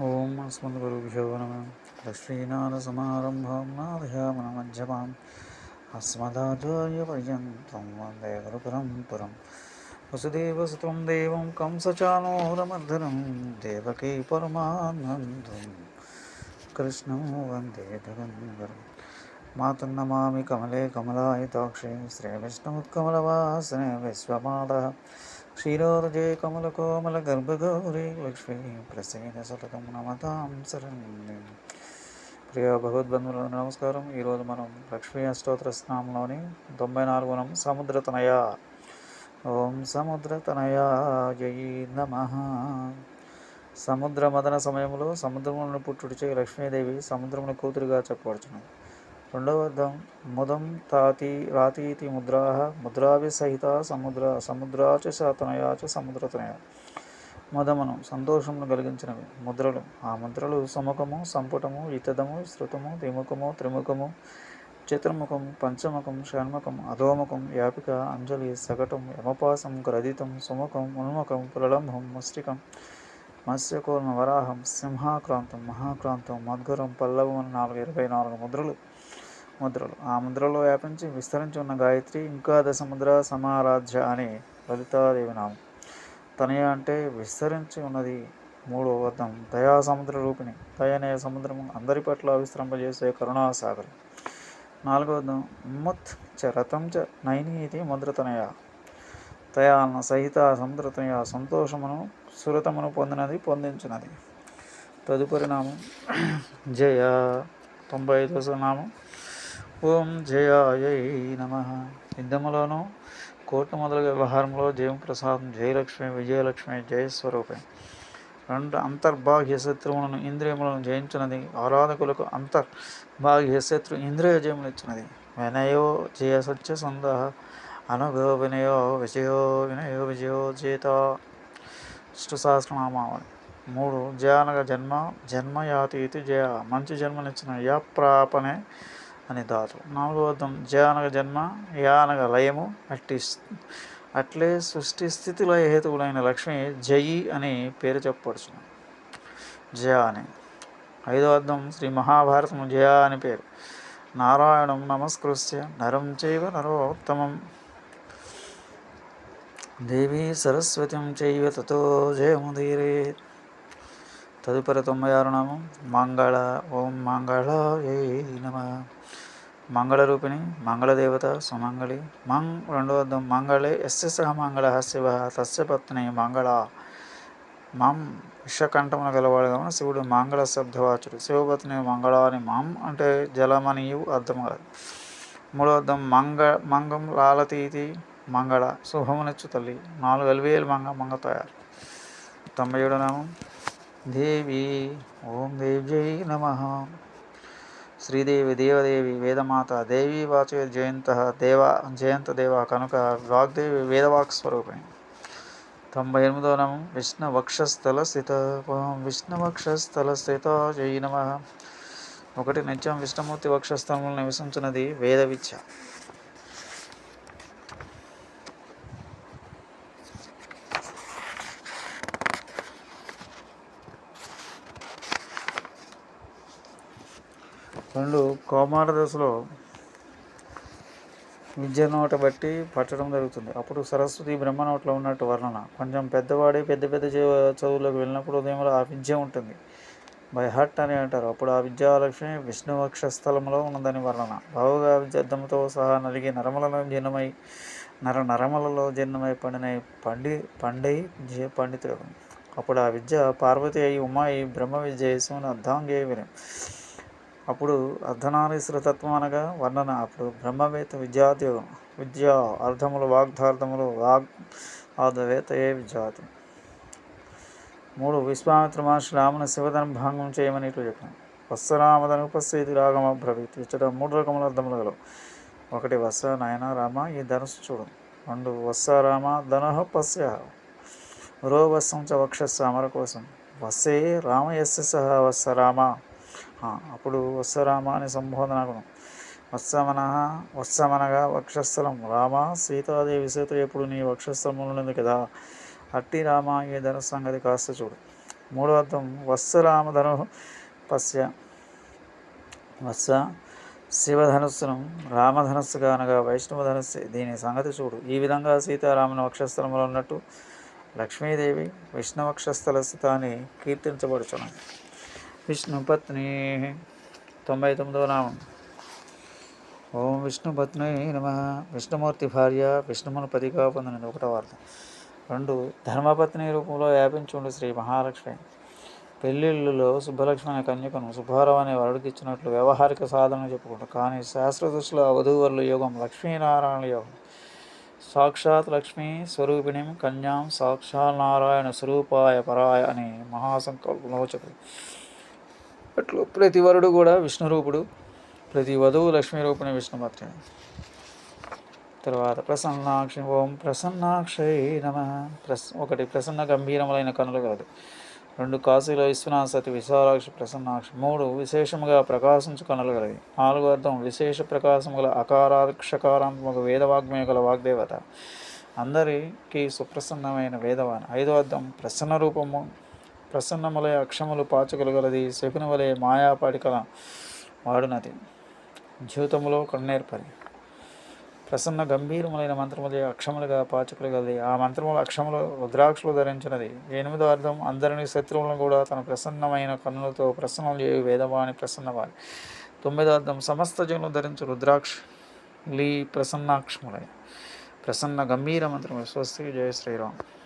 ఓం అస్మద్గురుభ్యో నమ. లక్ష్మీనాథసమారంభాం నాదయామనమధ్యమాం. అస్మదాచార్యపర్యంతం వందే గురుపురం పురం. వసుదేవసుతం దేవం కంసచానోరమర్ధనం దేవకీ పరమానందం. కృష్ణం వందే జగన్వరం మాతన్నమామి కమలే కమలాయితాక్షే విశ్వమాద విశ్వమాత. కమల కోమల గర్భగౌరీ లక్ష్మీ ప్రసీన సతతం నమతాం శరణి ప్రియ భగవద్బంధువులు నమస్కారం. ఈరోజు మనం లక్ష్మీ అష్టోత్తర స్నామంలోని తొంభై నాలుగునం సముద్రతనయ ఓం సముద్రతనయ జై నమ. సముద్ర మదన సమయంలో సముద్రములను పుట్టుడిచే లక్ష్మీదేవి సముద్రమును కూతురుగా చెప్పబడుచున్నది రెండవ అర్థం ముదం తాతి రాతీతి ముద్రా ముద్రాభి సహిత సముద్ర సముద్రాచ సతనయాచ సముద్రతనయ. మదమనం సంతోషమును కలిగించినవి. ముద్రలు ఆ ముద్రలు సుముఖము సంపుటము ఇతదము శృతము ద్విముఖము త్రిముఖము చిత్రముఖం పంచముఖం షణ్ముఖం అధోముఖం యాపిక అంజలి సగటం యమపాసం గ్రదితం సుముఖం ఉన్ముఖం ప్రలంబం ముష్టికం మత్స్యకూర్మ వరాహం సింహాక్రాంతం మహాక్రాంతం మద్గురం పల్లవం నాలుగు ఇరవై నాలుగు ముద్రలు. ముద్రలు. ఆ ముద్రలో వ్యాపించి విస్తరించి ఉన్న గాయత్రి ఇంకా దశముద్ర సమారాధ్య అని లలితాదేవి నామం. తనయ అంటే విస్తరించి ఉన్నది మూడో అర్థం. దయా సముద్ర రూపిణి. దయనే సముద్రము అందరి పట్ల విశ్రంపజేసే కరుణాసాగరం. నాలుగో అర్థం. ముత్ చ రథం చ నైనీతి ముద్రతనయ. తయాన సహిత సముద్రతనయ సంతోషమును సురతమును పొందినది పొందించినది. తదుపరి నామం. జయ. తొంభై ఐదో నామం. ఓం జయాయై నమ. యుద్ధములోను కోర్టు మొదలగు వ్యవహారంలో జయం ప్రసాదం జయలక్ష్మి విజయలక్ష్మి జయస్వరూపం. రెండు అంతర్బాహ్య శత్రువులను ఇంద్రియములను జయించినది ఆరాధకులకు అంతర్బాహ్య శత్రు ఇంద్రియ జయములు ఇచ్చినది. వినయో జయ సత్య సందహ అనుభవ వినయో విజయో వినయో విజయో చేత విష్ణు సహస్రనామావళి మూడు జయానగ జన్మ జన్మయాతీతి జయ. మంచి జన్మనిచ్చిన యప్రాపనే అని ధాతు నాలుగవ అర్థం జయానగ జన్మ యానగ లయము అట్టి అట్లే సృష్టి స్థితిలో హేతువులైన లక్ష్మి జయి అని పేరు చెప్పబడుచును. జ అని. ఐదో అర్థం శ్రీ మహాభారతము జయ అని పేరు. నారాయణం నమస్కృత్య నరం చైవ నరోత్తమం. దేవీ సరస్వతి చైవ తతో జయముదీరే. తదుపరి తొంభై ఆరు నామం మంగళ ఓం మంగళ ఏ నమ మంగళరూపిణి మంగళదేవత సుమంగళి. మంగ్ రెండో అర్థం మంగళే ఎస్య సహ మంగళ శివ తస్య పత్ని మంగళ. మం విషకంఠమున గలవాడు కావున శివుడు మంగళ శబ్దవాచుడు. శివపత్ని మంగళ అని మం అంటే జలమనియు అర్థం కాదు. మూడో అర్థం మంగ మంగం లాలతీతి మంగళ శుభమునచ్చు తల్లి. నాలుగు అలివేలు మంగ మంగ తయారు. తొంభై ఏడు నామం దేవి ఓం దేవ్యై నమ. శ్రీదేవి దేవదేవి వేదమాత దేవి వాచే జయంత దేవ జయంత దేవ కనుక వాగ్దేవి వేదవాక్ స్వరూపిణి తొంభై ఎనిమిదో నమం విష్ణువక్షస్థల స్థిత. విష్ణు వక్షస్థల స్థిత. జై నమ. ఒకటి నిత్యం విష్ణుమూర్తి వక్షస్థలంలో నివసించినది వేద విద్య రెండు కౌమార దశలో విద్య నోట బట్టి పట్టడం జరుగుతుంది. అప్పుడు సరస్వతి బ్రహ్మ నోట్లో ఉన్నట్టు వర్ణన. కొంచెం పెద్దవాడే పెద్ద పెద్ద చదువులకు వెళ్ళినప్పుడు ఉదయంలో ఆ విద్య ఉంటుంది. బైహట్ అని అంటారు. అప్పుడు ఆ విద్యాలక్ష్మి విష్ణువక్ష స్థలంలో ఉన్నదని వర్ణన. బావుగా విద్యార్థంతో సహా నలిగి నరమలలో జీర్ణమై నర నరమలలో జీర్ణమై పండిన పండి పండై పండితుడు. అప్పుడు ఆ విద్య పార్వతి అయి ఉమాయి బ్రహ్మ విద్య శివుని అర్ధాంగే విని అప్పుడు అర్ధనారీశ్వరతత్వం అనగా వర్ణన. అప్పుడు బ్రహ్మవేత్త విద్యార్థి విద్య అర్థములు వాగ్దార్థములు వాగ్ ఆదవేత ఏ విద్యార్థి మూడు విశ్వామిత్ర మహర్షి రాముని శివధన భంగం చేయమని ఇట్లు చెప్పాను వత్సరామదను ఉపస్థితి రాగమ భ్రవిత్ ఇచ్చట మూడు రకముల అర్థములు గలవు. ఒకటి వత్స నాయన రామ ఈ ధనుసు చూడు రెండు వత్స రామ ధనః పశ్య రో వత్సం చ వక్షస్స అమర కోసం. వత్సే రామయస్య సహ వత్స రామ. అప్పుడు వత్సరామ అని సంబోధన గుణం వత్సమన వత్సమనగా వక్షస్థలం. రామ సీతాదేవి సీత ఎప్పుడు నీ వక్షస్థలములు కదా అట్టి రామ ఈ ధన సంగతి కాస్త చూడు. మూడో అర్థం వత్సరామధను పశ్య వత్స శివధనుస్సును రామధనుస్సుగా అనగా వైష్ణవ ధనుస్సు దీని సంగతి చూడు. ఈ విధంగా సీతారాముని వక్షస్థలంలో ఉన్నట్టు లక్ష్మీదేవి విష్ణువక్షస్థల స్థితాన్ని కీర్తించబడుచున్నది విష్ణుపత్ని తొంభై తొమ్మిదవ నామం. ఓం విష్ణుపత్ని నమ. విష్ణుమూర్తి భార్య విష్ణుమును పదిగా పొందినది ఒకటో వార్త. రెండు ధర్మపత్ని రూపంలో వ్యాపించుండు శ్రీ మహాలక్ష్మి. పెళ్ళిళ్ళలో సుబ్బలక్ష్మి అనే కన్యకను సుబ్బారావు అనే వరుడికి ఇచ్చినట్లు వ్యవహారిక సాధన చెప్పుకుంటారు కానీ శాస్త్ర దృష్టిలో వధూవరుల యోగం లక్ష్మీనారాయణ యోగం. సాక్షాత్ లక్ష్మీ స్వరూపిణిం కన్యాం సాక్షాత్ నారాయణ స్వరూపాయ పరాయ అని మహాసంకల్పంలో చెప్పారు అట్లు ప్రతి వరుడు కూడా విష్ణురూపుడు ప్రతి వధువు లక్ష్మీ రూపిణి విష్ణుమూర్తి తర్వాత ప్రసన్నాక్షి ఓం ప్రసన్నాక్షై నమ. ప్రస్ ఒకటి ప్రసన్న గంభీరములైన కనులు కలదు రెండు కాశీలో విశ్వనాథ సతి విశాలాక్షి ప్రసన్నాక్షి మూడు విశేషముగా ప్రకాశించు కనులు గలవి నాలుగు అర్థం విశేష ప్రకాశము గల అకారాక్షకారాత్మక వేదవాగ్మయ గల వాగ్దేవత. అందరికీ సుప్రసన్నమైన వేదవాన్. ఐదో అర్థం ప్రసన్న రూపము ప్రసన్నములై అక్షములు పాచగలగలది గలది శకుని వలె మాయాపాటికల వాడునది. జీవితంలో కన్నేర్పరి. ప్రసన్న గంభీరములైన మంత్రములే అక్షములుగా పాచకలగలది ఆ మంత్రముల అక్షములు రుద్రాక్షలు ధరించినది. ఎనిమిదో అర్థం అందరిని శత్రువులను కూడా తన ప్రసన్నమైన కన్నులతో ప్రసన్నం చేయు వేదవాణి ప్రసన్నవాణి. తొమ్మిదో అర్థం సమస్త జనులు ధరించు రుద్రాక్ష లీ ప్రసన్నాక్షములై. ప్రసన్న గంభీర మంత్రములు స్వస్తి జయ శ్రీరామ్.